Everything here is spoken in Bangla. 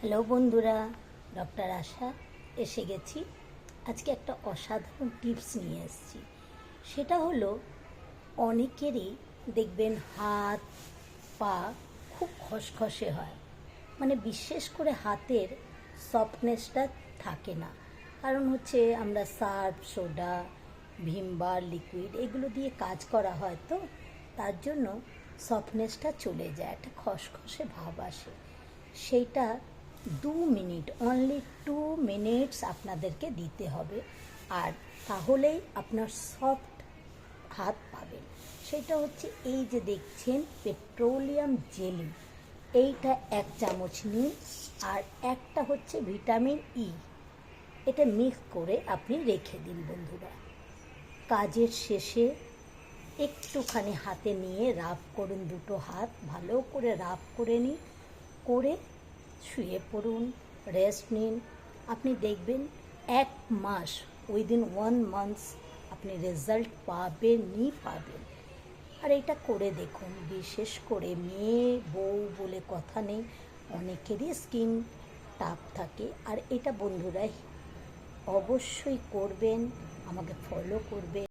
হ্যালো বন্ধুরা, ডক্টর আশা এসে গেছি। আজকে একটা অসাধারণ টিপস নিয়ে এসেছি। সেটা হলো, অনেকেরই দেখবেন হাত, পা খুব খসখসে হয়। মানে বিশেষ করে হাতের সফটনেসটা থাকে না। কারণ হচ্ছে আমরা সার্ফ, সোডা ভিমবার লিকুইড এগুলো দিয়ে কাজ করা হয় তো। তার জন্য সফটনেসটা চলে যায়, একটা খসখসে ভাব আসে। সেইটা দু মিনিট অনলি টু মিনিটস আপনাদেরকে দিতে হবে। আর তাহলেই আপনার সফট হাত পাবেন। সেটা হচ্ছে এই যে দেখছেন পেট্রোলিয়াম জেলি এইটা এক চামচ নিন, আর একটা হচ্ছে ভিটামিন ই এটা মিক্স করে আপনি রেখে দিন বন্ধুরা। কাজের শেষে একটুখানি হাতে নিয়ে রাফ করুন দুটো হাত। ভালো করে রাফ করে নিন, করে শুয়ে পড়ুন রেস্ট নিন। আপনি দেখবেন এক মাস উইদিন ওয়ান মান্থস আপনি রেজাল্ট পাবেনই পাবেন। আর এটা করে দেখুন, বিশেষ করে মেয়ে, বউ বলে কথা নেই, অনেকেরই স্কিন টাফ থাকে। আর এটা বন্ধুরা, অবশ্যই করবেন, আমাকে ফলো করবেন।